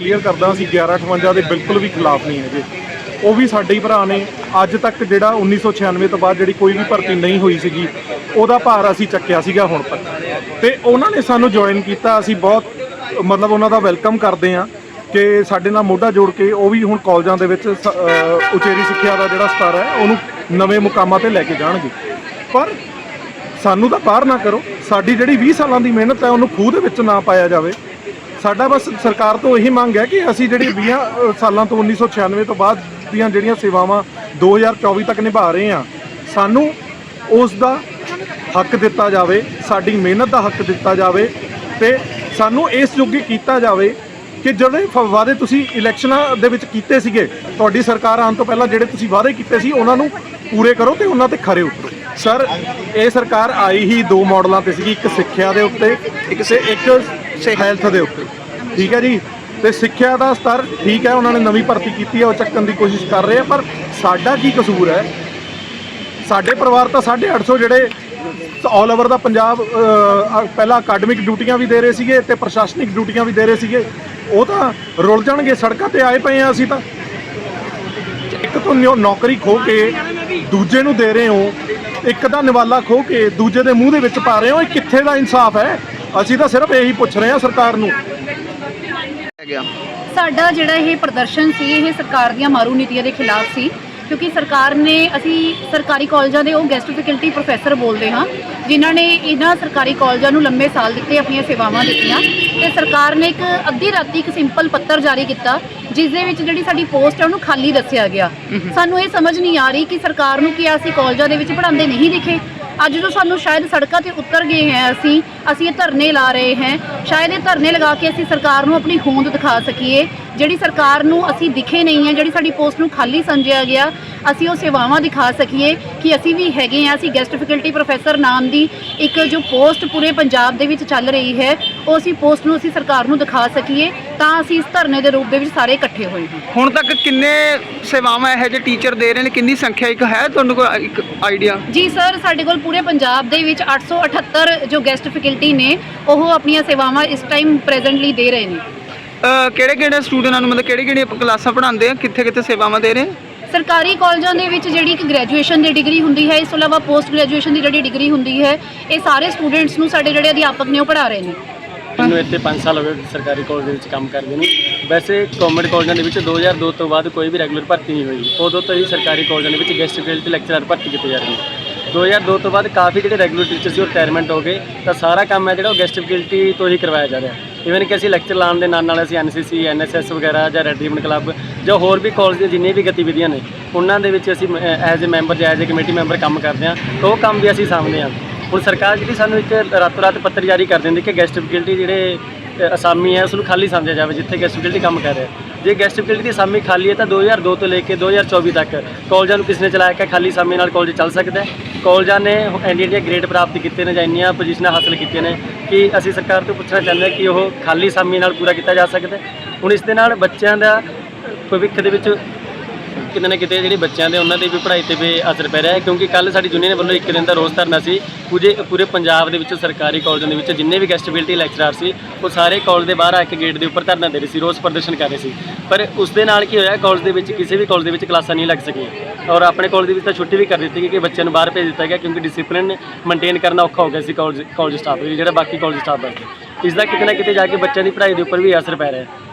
Clear ਕਰਦਾ ਅਸੀਂ 1158 ਦੇ ਬਿਲਕੁਲ ਵੀ ਖਿਲਾਫ ਨਹੀਂ ਹੈਗੇ। ਉਹ ਵੀ ਸਾਡੇ ਹੀ ਭਰਾ ਨੇ। ਅੱਜ ਤੱਕ ਜਿਹੜਾ 1996 ਤੋਂ ਬਾਅਦ ਜਿਹੜੀ ਕੋਈ ਵੀ ਭਰਤੀ ਨਹੀਂ ਹੋਈ ਸੀਗੀ, ਉਹਦਾ ਭਾਰ ਅਸੀਂ ਚੱਕਿਆ ਸੀਗਾ ਹੁਣ ਤੱਕ। ਤੇ ਉਹਨਾਂ ਨੇ ਸਾਨੂੰ ਜੁਆਇਨ ਕੀਤਾ। ਅਸੀਂ ਬਹੁਤ, ਮਤਲਬ ਉਹਨਾਂ ਦਾ ਵੈਲਕਮ ਕਰਦੇ ਹਾਂ ਕਿ ਸਾਡੇ ਨਾਲ ਮੋਢਾ ਜੋੜ ਕੇ ਉਹ ਵੀ ਹੁਣ ਕਾਲਜਾਂ ਦੇ ਵਿੱਚ ਸ- ਉਚੇਰੀ ਸਿੱਖਿਆ ਦਾ ਜਿਹੜਾ ਸਤਰ ਹੈ, ਉਹਨੂੰ ਨਵੇਂ ਮੁਕਾਮਾਂ ਤੇ ਲੈ ਕੇ ਜਾਣਗੇ। ਪਰ ਸਾਨੂੰ ਤਾਂ ਬਾਹਰ ਨਾ ਕਰੋ। ਸਾਡੀ ਜਿਹੜੀ 20 ਸਾਲਾਂ ਦੀ ਮਿਹਨਤ ਹੈ, ਉਹਨੂੰ ਖੂਹ ਦੇ ਵਿੱਚ ਨਾ ਪਾਇਆ ਜਾਵੇ। ਸਾਡਾ ਬਸ ਸਰਕਾਰ ਤੋਂ ਇਹੀ ਮੰਗ ਹੈ ਕਿ ਅਸੀਂ ਜਿਹੜੀ 20 ਸਾਲਾਂ ਤੋਂ 1996 ਤੋਂ ਬਾਅਦ ਦੀਆਂ ਜਿਹੜੀਆਂ ਸੇਵਾਵਾਂ 2024 ਤੱਕ ਨਿਭਾ ਰਹੇ ਹਾਂ, ਸਾਨੂੰ ਉਸ ਦਾ ਹੱਕ ਦਿੱਤਾ ਜਾਵੇ, ਸਾਡੀ ਮਿਹਨਤ ਦਾ ਹੱਕ ਦਿੱਤਾ ਜਾਵੇ ਤੇ ਸਾਨੂੰ ਇਸ ਯੋਗੀ ਕੀਤਾ ਜਾਵੇ ਕਿ ਜਿਹੜੇ ਫ- ਵਾਅਦੇ ਤੁਸੀਂ ਇਲੈਕਸ਼ਨਾਂ ਦੇ ਵਿੱਚ ਕੀਤੇ ਸੀਗੇ, ਤੁਹਾਡੀ ਸਰਕਾਰ ਆਉਣ ਤੋਂ ਪਹਿਲਾਂ ਜਿਹੜੇ ਤੁਸੀਂ ਵਾਅਦੇ ਕੀਤੇ ਸੀ, ਉਹਨਾਂ ਨੂੰ ਪੂਰੇ ਕਰੋ ਤੇ ਉਹਨਾਂ ਤੇ ਖਰੇ ਉਤਰੋ। ਸਰ, ਇਹ ਸਰਕਾਰ ਆਈ ਹੀ ਦੋ ਮਾਡਲਾਂ ਤੇ ਸੀਗੀ, ਇੱਕ ਸਿੱਖਿਆ ਦੇ ਉੱਤੇ, ਇੱਕ ਸੇ, ਇੱਕ ਹੈਲਥ ਦੇ ਉੱਤੇ। ਠੀਕ ਹੈ ਜੀ। ਤੇ ਸਿੱਖਿਆ ਦਾ ਸਤਰ ਠੀਕ ਹੈ, ਉਹਨਾਂ ਨੇ ਨਵੀਂ ਭਰਤੀ ਕੀਤੀ ਹੈ, ਉਹ ਚੱਕਣ ਦੀ ਕੋਸ਼ਿਸ਼ ਕਰ ਰਹੇ ਆ, ਪਰ ਸਾਡਾ ਕੀ ਕਸੂਰ ਹੈ? ਸਾਡੇ ਪਰਿਵਾਰ ਤਾਂ 850 ਜਿਹੜੇ ਆਲ ਓਵਰ ਦਾ ਪੰਜਾਬ ਪਹਿਲਾਂ ਅਕੈਡਮਿਕ ਡਿਊਟੀਆਂ ਵੀ ਦੇ ਰਹੇ ਸੀਗੇ ਤੇ ਪ੍ਰਸ਼ਾਸਨਿਕ ਡਿਊਟੀਆਂ ਵੀ ਦੇ ਰਹੇ ਸੀਗੇ। ਉਹ ਤਾਂ ਰੁਲ ਜਾਣਗੇ, ਸੜਕਾਂ ਤੇ ਆਏ ਪਏ ਆ ਅਸੀਂ ਤਾਂ। ਇੱਕ ਤੋਂ ਨਿਓ- ਨੌਕਰੀ ਖੋ ਕੇ ਦੂਜੇ ਨੂੰ ਦੇ ਰਹੇ ਹੋ, ਇੱਕ ਦਾ ਨਿਵਾਲਾ ਖੋ ਕੇ ਦੂਜੇ ਦੇ ਮੂੰਹ ਦੇ ਵਿੱਚ ਪਾ ਰਹੇ ਹੋ, ਇਹ ਕਿੱਥੇ ਦਾ ਇਨਸਾਫ ਹੈ? ਅਸੀਂ ਤਾਂ ਸਿਰਫ ਇਹੀ ਪੁੱਛ ਰਹੇ ਹਾਂ ਸਰਕਾਰ ਨੂੰ। ਗਿਆ। ਸਾਡਾ ਜਿਹੜਾ ਇਹ ਪ੍ਰਦਰਸ਼ਨ ਸੀ ਇਹ ਸਰਕਾਰ ਦੀਆਂ ਮਾਰੂ ਨੀਤੀਆਂ ਦੇ ਖਿਲਾਫ ਸੀ ਕਿਉਂਕਿ ਸਰਕਾਰ ਨੇ ਅਸੀਂ ਸਰਕਾਰੀ ਕਾਲਜਾਂ ਦੇ ਉਹ ਗੈਸਟ ਫੈਕਲਟੀ ਪ੍ਰੋਫੈਸਰ ਬੋਲਦੇ ਹਾਂ ਜਿਨ੍ਹਾਂ ਨੇ ਇਹਨਾਂ ਸਰਕਾਰੀ ਕਾਲਜਾਂ ਨੂੰ ਲੰਬੇ ਸਾਲ ਦਿੱਤੇ ਆਪਣੀਆਂ ਸੇਵਾਵਾਂ ਦਿੱਤੀਆਂ। ਤੇ ਸਰਕਾਰ ਨੇ ਇੱਕ ਅੱਧੀ ਰਾਤੀ ਇੱਕ ਸਿੰਪਲ ਪੱਤਰ ਜਾਰੀ ਕੀਤਾ ਜਿਸ ਦੇ ਵਿੱਚ ਜਿਹੜੀ ਸਾਡੀ ਪੋਸਟ ਹੈ ਉਹਨੂੰ ਖਾਲੀ ਦੱਸਿਆ ਗਿਆ। ਸਾਨੂੰ ਇਹ ਸਮਝ ਨਹੀਂ ਆ ਰਹੀ ਕਿ ਸਰਕਾਰ ਨੂੰ ਕੀ ਅਸੀਂ ਕਾਲਜਾਂ ਦੇ ਵਿੱਚ ਪੜ੍ਹਾਉਂਦੇ ਨਹੀਂ ਦਿਖੇ। ਅੱਜ ਜੋ ਸਾਨੂੰ ਸ਼ਾਇਦ ਸੜਕਾਂ ਤੇ ਉਤਰ ਗਏ ਹੈ ਅਸੀਂ ਅਸੀਂ ਇਹ ਧਰਨੇ ਲਾ ਰਹੇ ਹਾਂ। ਸ਼ਾਇਦ ਇਹ ਧਰਨੇ ਲਗਾ ਕੇ ਅਸੀਂ ਸਰਕਾਰ ਨੂੰ ਆਪਣੀ ਹੋਂਦ ਦਿਖਾ ਸਕੀਏ। ਜਿਹੜੀ ਸਰਕਾਰ ਨੂੰ ਅਸੀਂ ਦਿਖੇ ਨਹੀਂ ਹੈ ਜਿਹੜੀ ਸਾਡੀ ਪੋਸਟ ਨੂੰ ਖਾਲੀ ਸਮਝਿਆ ਗਿਆ ਅਸੀਂ ਉਹ ਸੇਵਾਵਾਂ ਦਿਖਾ ਸਕੀਏ ਕਿ ਅਸੀਂ ਵੀ ਹੈਗੇ ਹਾਂ। ਅਸੀਂ ਗੈਸਟ ਫੈਕਲਟੀ ਪ੍ਰੋਫੈਸਰ ਨਾਮ ਦੀ ਇੱਕ ਜੋ ਪੋਸਟ ਪੂਰੇ ਪੰਜਾਬ ਦੇ ਵਿੱਚ ਚੱਲ ਰਹੀ ਹੈ ਉਹ ਅਸੀਂ ਪੋਸਟ ਨੂੰ ਅਸੀਂ ਸਰਕਾਰ ਨੂੰ ਦਿਖਾ ਸਕੀਏ ਤਾਂ ਅਸੀਂ ਇਸ ਧਰਨੇ ਦੇ ਰੂਪ ਦੇ ਵਿੱਚ ਸਾਰੇ ਇਕੱਠੇ ਹੋਏ ਹਾਂ। ਹੁਣ ਤੱਕ ਕਿੰਨੇ ਸੇਵਾਵਾਂ ਇਹ ਜਿਹੇ ਟੀਚਰ ਦੇ ਰਹੇ ਨੇ? ਕਿੰਨੀ ਸੰਖਿਆ ਇੱਕ ਹੈ ਤੁਹਾਨੂੰ ਕੋਈ ਇੱਕ ਆਈਡੀਆ ਜੀ ਸਰ ਸਾਡੇ ਕੋਲ ਪੂਰੇ ਪੰਜਾਬ ਦੇ ਵਿੱਚ 878 ਜੋ ਗੈਸਟ ਫੈਕਲਟੀ ਨੇ ਉਹ ਆਪਣੀਆਂ ਸੇਵਾਵਾਂ ਇਸ ਟਾਈਮ ਪ੍ਰੈਜ਼ੈਂਟਲੀ ਦੇ ਰਹੇ ਨੇ। ਕਿਹੜੇ ਕਿਹੜੇ ਸਟੂਡੈਂਟਾਂ ਨੂੰ ਮਤਲਬ ਕਿਹੜੀ ਕਿਹੜੀਆਂ ਕਲਾਸਾਂ ਪੜ੍ਹਾਉਂਦੇ ਆ? ਕਿੱਥੇ ਕਿੱਥੇ ਸੇਵਾਵਾਂ ਦੇ ਰਹੇ? ਸਰਕਾਰੀ ਕਾਲਜਾਂ ਦੇ ਵਿੱਚ ਜਿਹੜੀ ਇੱਕ ਗ੍ਰੈਜੂਏਸ਼ਨ ਦੀ ਡਿਗਰੀ ਹੁੰਦੀ ਹੈ ਇਸ ਤੋਂ ਇਲਾਵਾ ਪੋਸਟ ਗ੍ਰੈਜੂਏਸ਼ਨ ਦੀ ਜਿਹੜੀ ਡਿਗਰੀ ਹੁੰਦੀ ਹੈ ਇਹ ਸਾਰੇ ਸਟੂਡੈਂਟਸ ਨੂੰ ਸਾਡੇ ਜਿਹੜੇ ਅਧਿਆਪਕ ਨੇ ਉਹ ਪੜ੍ਹਾ ਰਹੇ ਨੇ। ਮੈਨੂੰ ਇੱਥੇ 5 ਸਾਲ ਹੋ ਗਏ ਸਰਕਾਰੀ ਕਾਲਜ ਦੇ ਵਿੱਚ ਕੰਮ ਕਰਦੇ ਨੂੰ। ਵੈਸੇ ਗਵਰਨਮੈਂਟ ਕਾਲਜਾਂ ਦੇ ਵਿੱਚ 2002 ਤੋਂ ਬਾਅਦ ਕੋਈ ਵੀ ਰੈਗੂਲਰ ਭਰਤੀ ਨਹੀਂ ਹੋਈ। ਉਦੋਂ ਤੋਂ ਹੀ ਸਰਕਾਰੀ ਕਾਲਜਾਂ ਦੇ ਵਿੱਚ ਗੈਸਟ ਫੈਕਲਟੀ ਲੈਕਚਰਰ ਭਰਤੀ ਕੀਤੇ ਜਾ ਰਹੇ ਨੇ। 2002 ਤੋਂ ਬਾਅਦ ਕਾਫੀ ਜਿਹੜੇ ਰੈਗੂਲਰ ਟੀਚਰ ਸੀ, ਉਹ ਰਿਟਾਇਰਮੈਂਟ ਹੋ ਗਏ। ਤਾਂ ਸਾਰਾ ਕੰਮ ਹੈ ਜਿਹੜਾ ਉਹ ਗੈਸਟ ਫੈਕਲਟੀ ਤੋਂ ਹੀ ਕਰਵਾਇਆ ਜਾ ਰਿਹਾ। ਇਵਨ ਕਿ ਅਸੀਂ ਲੈਕਚਰ ਲਾਉਣ ਦੇ ਨਾਲ ਨਾਲ ਅਸੀਂ ਐਨਸੀਸੀ ਐਨਐਸਐਸ ਵਗੈਰਾ ਜਾਂ ਰੈਡ ਰਿਬਨ ਕਲੱਬ ਜਾਂ ਹੋਰ ਵੀ ਕਾਲਜ ਦੀਆਂ ਜਿੰਨੀਆਂ ਵੀ ਗਤੀਵਿਧੀਆਂ ਨੇ, ਉਹਨਾਂ ਦੇ ਵਿੱਚ ਅਸੀਂ ਐਜ਼ ਅ ਮੈਂਬਰ ਜਾਂ ਐਜ਼ ਅ ਕਮੇਟੀ ਮੈਂਬਰ ਕੰਮ ਕਰਦੇ ਹਾਂ। ਉਹ ਕੰਮ ਵੀ ਅਸੀਂ ਸਾਂਭਦੇ ਹਾਂ। ਹੁਣ ਸਰਕਾਰ ਜਿਹੜੀ ਸਾਨੂੰ ਇੱਕ ਰਾਤੋਂ ਰਾਤ ਪੱਤਰ ਜਾਰੀ ਕਰ ਦਿੰਦੀ ਕਿ ਗੈਸਟ ਫੈਕਲਟੀ ਜਿਹੜੇ ਅਸਾਮੀ ਹੈ ਉਸ ਨੂੰ ਖਾਲੀ ਸਮਝਿਆ ਜਾਵੇ, ਜਿੱਥੇ ਗੈਸਟ ਫੈਕਲਟੀ ਕੰਮ ਕਰ ਰਿਹਾ ਜੇ ਗੈਸਟ ਫੈਕਲਟੀ ਦੀ ਅਸਾਮੀ ਖਾਲੀ ਹੈ ਤਾਂ 2002 ਤੋਂ ਲੈ ਕੇ 2024 ਤੱਕ। ਕਾਲਜਾਂ ਨੂੰ ਕਿਸ ਨੇ ਚਲਾਇਆ ਕਿ ਖਾਲੀ ਅਸਾਮੀ ਨਾਲ ਕਾਲਜ ਚੱਲ ਸਕਦਾ ਹੈ? ਕਾਲਜਾਂ ਨੇ ਇੰਡੀਆ ਦੀਆਂ ਗ੍ਰੇਡ ਪ੍ਰਾਪਤ ਕੀਤੇ ਨੇ ਜਾਂ ਇੰਨੀਆਂ ਪੋਜੀਸ਼ਨਾਂ ਹਾਸਲ ਕੀਤੀਆਂ ਨੇ ਕਿ ਅਸੀਂ ਸਰਕਾਰ ਤੋਂ ਪੁੱਛਣਾ ਚਾਹੁੰਦੇ ਹਾਂ ਕਿ ਉਹ ਖਾਲੀ ਅਸਾਮੀ ਨਾਲ ਪੂਰਾ ਕੀਤਾ ਜਾ ਸਕਦਾ ਹੁਣ ਇਸ ਦੇ ਨਾਲ ਬੱਚਿਆਂ ਦਾ ਭਵਿੱਖ ਦੇ ਵਿੱਚ ਕਿਤੇ ਨਾ ਕਿਤੇ ਜਿਹੜੇ ਬੱਚਿਆਂ ਦੇ ਉਹਨਾਂ ਦੇ ਵੀ ਪੜ੍ਹਾਈ ਤੇ ਵੀ ਅਸਰ ਪੈ ਰਿਹਾ ਹੈ, ਕਿਉਂਕਿ ਕੱਲ ਸਾਡੀ ਯੂਨੀਅਨ ਵੱਲੋਂ ਇੱਕ ਦਿਨ ਦਾ ਰੋਸ ਧਰਨਾ ਸੀ। ਪੂਰੇ ਪੂਰੇ ਪੰਜਾਬ ਦੇ ਵਿੱਚ ਸਰਕਾਰੀ ਕਾਲਜਾਂ ਦੇ ਵਿੱਚ ਜਿੰਨੇ ਵੀ ਗੈਸਟੇਬਿਲਟੀ ਲੈਕਚਰਰ ਸੀ, ਉਹ ਸਾਰੇ ਕਾਲਜ ਦੇ ਬਾਹਰ ਆ ਕੇ ਗੇਟ ਦੇ ਉੱਪਰ ਧਰਨਾ ਦੇ ਰਹੇ ਸੀ, ਰੋਸ ਪ੍ਰਦਰਸ਼ਨ ਕਰ ਰਹੇ ਸੀ। ਪਰ ਉਸ ਦੇ ਨਾਲ ਕੀ ਹੋਇਆ, ਕਾਲਜ ਦੇ ਵਿੱਚ ਕਿਸੇ ਵੀ ਕਾਲਜ ਦੇ ਵਿੱਚ ਕਲਾਸਾਂ ਨਹੀਂ ਲੱਗ ਸਕੀਆਂ। ਔਰ ਆਪਣੇ ਕਾਲਜ ਦੇ ਵਿੱਚ ਤਾਂ ਛੁੱਟੀ ਵੀ ਕਰ ਦਿੱਤੀ ਗਈ ਕਿ ਬੱਚਿਆਂ ਨੂੰ ਬਾਹਰ ਭੇਜ ਦਿੱਤਾ ਗਿਆ, ਕਿਉਂਕਿ ਡਿਸਪਲਿਨ ਮੇਨਟੇਨ ਕਰਨਾ ਔਖਾ ਹੋ ਗਿਆ ਸੀ ਕਾਲਜ ਕਾਲਜ ਸਟਾਫ ਲਈ, ਜਿਹੜਾ ਬਾਕੀ ਕਾਲਜ ਸਟਾਫ ਦਾ ਸੀ ਇਸ ਦਾ ਕਿਤੇ ਨਾ ਕਿਤੇ ਜਾ ਕੇ ਬੱਚਿਆਂ ਦੀ ਪੜ੍ਹਾਈ ਦੇ ਉੱਪਰ ਵੀ ਅਸਰ ਪੈ ਰਿਹਾ ਹੈ।